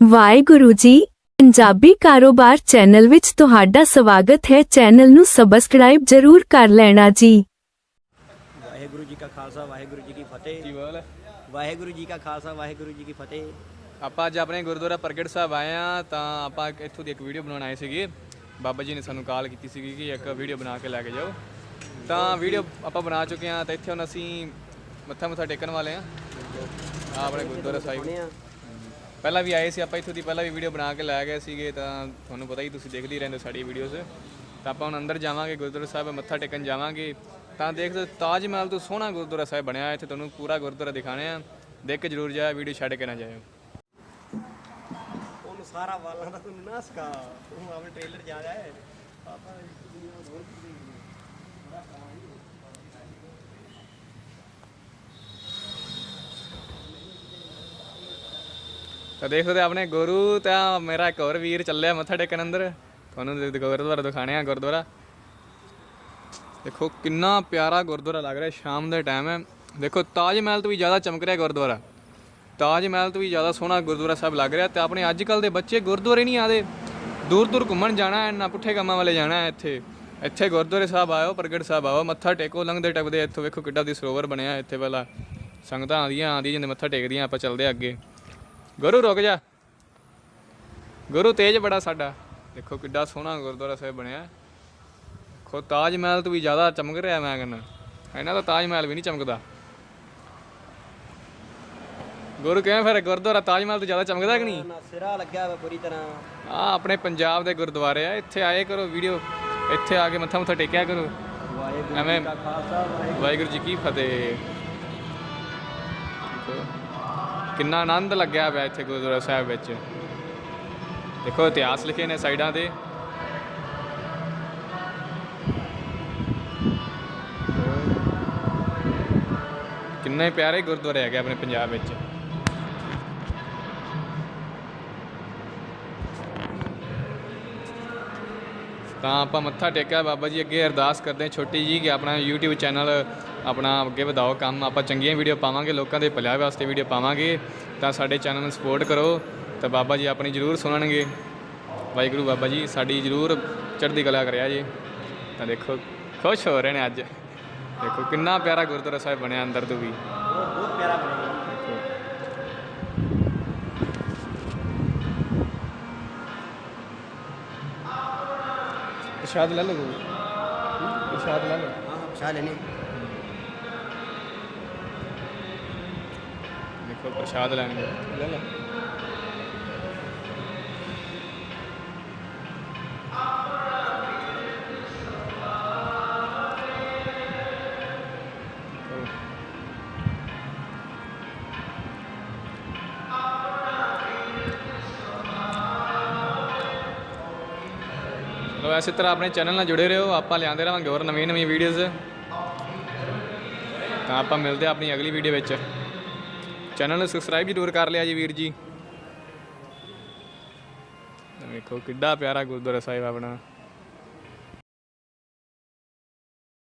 ਵਾਹਿਗੁਰੂ ਜੀ ਪੰਜਾਬੀ ਕਾਰੋਬਾਰ ਚੈਨਲ ਵਿੱਚ ਤੁਹਾਡਾ ਸਵਾਗਤ ਹੈ। ਚੈਨਲ ਨੂੰ ਸਬਸਕ੍ਰਾਈਬ ਜ਼ਰੂਰ ਕਰ ਲੈਣਾ ਜੀ। ਵਾਹਿਗੁਰੂ ਜੀ ਕਾ ਖਾਲਸਾ ਵਾਹਿਗੁਰੂ ਜੀ ਕੀ ਫਤਿਹ। ਕੀ ਬੋਲ ਵਾਹਿਗੁਰੂ ਜੀ ਕਾ ਖਾਲਸਾ ਵਾਹਿਗੁਰੂ ਜੀ ਕੀ ਫਤਿਹ। ਆਪਾਂ ਅੱਜ ਆਪਣੇ ਗੁਰਦੁਆਰਾ ਪ੍ਰਗਟ ਸਾਹਿਬ ਆਏ ਆ ਤਾਂ ਆਪਾਂ ਇੱਥੋਂ ਦੀ ਇੱਕ ਵੀਡੀਓ ਬਣਾਉਣ ਆਏ ਸੀਗੇ। ਬਾਬਾ ਜੀ ਨੇ ਸਾਨੂੰ ਕਾਲ ਕੀਤੀ ਸੀਗੀ ਕਿ ਇੱਕ ਵੀਡੀਓ ਬਣਾ ਕੇ ਲੈ ਕੇ ਜਾਓ। ਤਾਂ ਵੀਡੀਓ ਆਪਾਂ ਬਣਾ ਚੁੱਕੇ ਆ ਤਾਂ ਇੱਥੇ ਹੁਣ ਅਸੀਂ ਮੱਥਾ ਮੱਥਾ ਟੇਕਣ ਵਾਲੇ ਆ ਆ ਆਪਣੇ ਗੁਰਦੁਆਰਾ ਸਾਹਿਬ। ਪਹਿਲਾਂ ਵੀ ਆਏ ਸੀ, ਆਪਾਂ ਇੱਥੋਂ ਦੀ ਪਹਿਲਾਂ ਵੀ ਵੀਡੀਓ ਬਣਾ ਕੇ ਲੈ ਗਏ ਸੀਗੇ, ਤਾਂ ਤੁਹਾਨੂੰ ਪਤਾ ਹੀ ਤੁਸੀਂ ਦੇਖਦੇ ਹੀ ਰਹਿੰਦੇ ਹੋ ਸਾਡੀ ਵੀਡੀਓਜ਼ ਤਾਂ ਆਪਾਂ ਹੁਣ ਅੰਦਰ ਜਾਵਾਂਗੇ, ਗੁਰਦੁਆਰਾ ਸਾਹਿਬ ਮੱਥਾ ਟੇਕਣ ਜਾਵਾਂਗੇ। ਤਾਂ ਦੇਖ ਤਾਜ ਮਹਿਲ ਤੋਂ ਸੋਹਣਾ ਗੁਰਦੁਆਰਾ ਸਾਹਿਬ ਬਣਿਆ ਇੱਥੇ ਤੁਹਾਨੂੰ ਪੂਰਾ ਗੁਰਦੁਆਰਾ ਦਿਖਾਣੇ ਆ। ਦੇਖ ਕੇ ਜਰੂਰ ਜਾਇਆ ਵੀਡੀਓ ਛੱਡ ਕੇ ਨਾ ਜਾਇਓ। ਉਹਨੂੰ ਸਾਰਾ ਵਾਲਾਂ ਦਾ ਤੈਨੂੰ ਨਾ ਸਕਾ ਤੂੰ ਆਪਣੇ ਟ੍ਰੇਲਰ ਜਾ ਰਿਹਾ ਹੈ। ਪਾਪਾ ਤਾਂ ਦੇਖ ਸਕਦੇ ਆਪਣੇ ਗੁਰੂ ਤਾਂ ਮੇਰਾ ਇੱਕ ਹੋਰ ਵੀਰ ਚੱਲਿਆ ਮੱਥਾ ਟੇਕਣ ਅੰਦਰ। ਤੁਹਾਨੂੰ ਗੁਰਦੁਆਰਾ ਦਿਖਾਣੇ ਆ ਗੁਰਦੁਆਰਾ। ਦੇਖੋ ਕਿੰਨਾ ਪਿਆਰਾ ਗੁਰਦੁਆਰਾ ਲੱਗ ਰਿਹਾ, ਸ਼ਾਮ ਦਾ ਟਾਈਮ ਹੈ। ਦੇਖੋ ਤਾਜ ਮਹਿਲ ਤੋਂ ਵੀ ਜ਼ਿਆਦਾ ਚਮਕ ਰਿਹਾ ਗੁਰਦੁਆਰਾ। ਤਾਜ ਮਹਿਲ ਤੋਂ ਵੀ ਜ਼ਿਆਦਾ ਸੋਹਣਾ ਗੁਰਦੁਆਰਾ ਸਾਹਿਬ ਲੱਗ ਰਿਹਾ ਤੇ ਆਪਣੇ ਅੱਜ ਕੱਲ ਦੇ ਬੱਚੇ ਗੁਰਦੁਆਰੇ ਨਹੀਂ ਆਦੇ ਦੂਰ ਦੂਰ ਘੁੰਮਣ ਜਾਣਾ ਹੈ ਨਾ ਪੁੱਠੇ ਕੰਮਾਂ ਵਾਲੇ ਜਾਣਾ ਹੈ ਇੱਥੇ। ਇੱਥੇ ਗੁਰਦੁਆਰੇ ਸਾਹਿਬ ਆਇਓ, ਪ੍ਰਗਟ ਸਾਹਿਬ ਆਓ, ਮੱਥਾ ਟੇਕੋ, ਲੰਘਦੇ ਟੱਪਦੇ ਇੱਥੋਂ ਵੇਖੋ ਕਿੱਡਾ ਦੀ ਸਰੋਵਰ ਬਣਿਆ ਇੱਥੇ ਪਹਿਲਾਂ ਸੰਗਤਾਂ ਆਉਂਦੀਆਂ ਆਉਂਦੀਆਂ ਜਿੰਦੇ ਮੱਥਾ ਟੇਕਦੀਆਂ, ਆਪਾਂ ਚੱਲਦੇ ਹਾਂ ਅੱਗੇ। ਗੁਰੂ ਰੁਕ ਜਾ। ਗੁਰੂ ਤੇਜ ਬੜਾ ਸਾਡਾ। ਦੇਖੋ ਕਿੱਡਾ ਸੋਹਣਾ ਗੁਰਦੁਆਰਾ ਸਾਹਿਬ ਬਣਿਆ। ਖੋ ਤਾਜ ਮਹਿਲ ਤੋਂ ਵੀ ਜ਼ਿਆਦਾ ਚਮਕ ਰਿਹਾ ਮੈਂ ਕਹਿੰਦਾ। ਇਹਨਾਂ ਦਾ ਤਾਜ ਮਹਿਲ ਵੀ ਨਹੀਂ ਚਮਕਦਾ। ਗੁਰੂ ਕਿਵੇਂ ਫਿਰ ਗੁਰਦੁਆਰਾ ਤਾਜ ਮਹਿਲ ਤੋਂ ਜ਼ਿਆਦਾ ਚਮਕਦਾ ਕਿ ਨਹੀਂ? ਨਾ ਸਿਰਾ ਲੱਗਿਆ ਹੋਇਆ ਪੂਰੀ ਤਰ੍ਹਾਂ। ਆ ਆਪਣੇ ਪੰਜਾਬ ਦੇ ਗੁਰਦੁਆਰੇ ਆ। ਇੱਥੇ ਆਏ ਕਰੋ ਵੀਡੀਓ। ਇੱਥੇ ਆ ਕੇ ਮੱਥਾ ਮੁੱਥਾ ਟੇਕਿਆ ਕਰੋ। ਵਾਹਿਗੁਰੂ ਐਵੇਂ ਜੀ ਕਾ ਖਾਲਸਾ ਵਾਹਿਗੁਰੂ ਵਾਹਿਗੁਰੂ ਜੀ ਕੀ ਫਤਿਹ। ਕਿੰਨਾ ਆਨੰਦ ਲੱਗਿਆ ਪਿਆ ਇੱਥੇ ਗੁਰਦੁਆਰਾ ਸਾਹਿਬ ਵਿੱਚ। ਦੇਖੋ ਇਤਿਹਾਸ ਲਿਖੇ ਨੇ ਸਾਈਡਾਂ ਤੇ। ਕਿੰਨੇ ਪਿਆਰੇ ਗੁਰਦੁਆਰੇ ਹੈਗੇ ਆਪਣੇ ਪੰਜਾਬ ਵਿੱਚ। ਤਾਂ ਆਪਾਂ ਮੱਥਾ ਟੇਕਿਆ। ਬਾਬਾ ਜੀ ਅੱਗੇ ਅਰਦਾਸ ਕਰਦੇ ਹਾਂ ਛੋਟੀ ਜੀ ਕਿ ਆਪਣਾ YouTube ਚੈਨਲ ਆਪਣਾ ਅੱਗੇ ਵਧਾਓ ਕੰਮ। ਆਪਾਂ ਚੰਗੀਆਂ ਵੀਡੀਓ ਪਾਵਾਂਗੇ ਲੋਕਾਂ ਦੇ ਭਲੇ ਵਾਸਤੇ ਵੀਡੀਓ ਪਾਵਾਂਗੇ। ਤਾਂ ਸਾਡੇ ਚੈਨਲ ਨੂੰ ਸਪੋਰਟ ਕਰੋ। ਤਾਂ ਬਾਬਾ ਜੀ ਆਪਣੀ ਜ਼ਰੂਰ ਸੁਣਨਗੇ। ਵਾਹਿਗੁਰੂ ਬਾਬਾ ਜੀ ਸਾਡੀ ਜ਼ਰੂਰ ਚੜ੍ਹਦੀ ਕਲਾ ਕਰਿਆ ਜੀ। ਤਾਂ ਦੇਖੋ ਖੁਸ਼ ਹੋ ਰਹੇ ਨੇ ਅੱਜ। ਦੇਖੋ ਕਿੰਨਾ ਪਿਆਰਾ ਗੁਰਦੁਆਰਾ ਸਾਹਿਬ ਬਣਿਆ ਅੰਦਰ ਤੋਂ ਵੀ। ਬਹੁਤ ਬਹੁਤ ਪਿਆਰਾ ਬਣਿਆ। शाद ला लो शाद ला लो शाह लेने देखो प्रसाद लाने ले लो ਲੋ ਇਸੇ ਤਰ੍ਹਾਂ ਆਪਣੇ ਚੈਨਲ ਨਾਲ ਜੁੜੇ ਰਹੋ, ਆਪਾਂ ਲਿਆਂਦੇ ਰਹਾਂਗੇ ਹੋਰ ਨਵੀਂ ਨਵੀਂ ਵੀਡੀਓਜ਼ ਤਾਂ ਆਪਾਂ ਮਿਲਦੇ ਹਾਂ ਆਪਣੀ ਅਗਲੀ ਵੀਡੀਓ ਵਿੱਚ। ਚੈਨਲ ਨੂੰ ਸਬਸਕ੍ਰਾਈਬ ਜ਼ਰੂਰ ਕਰ ਲਿਆ ਜੀ ਵੀਰ ਜੀ। ਵੇਖੋ ਕਿੱਡਾ ਪਿਆਰਾ ਗੁਰਦੁਆਰਾ ਸਾਹਿਬ ਆਪਣਾ।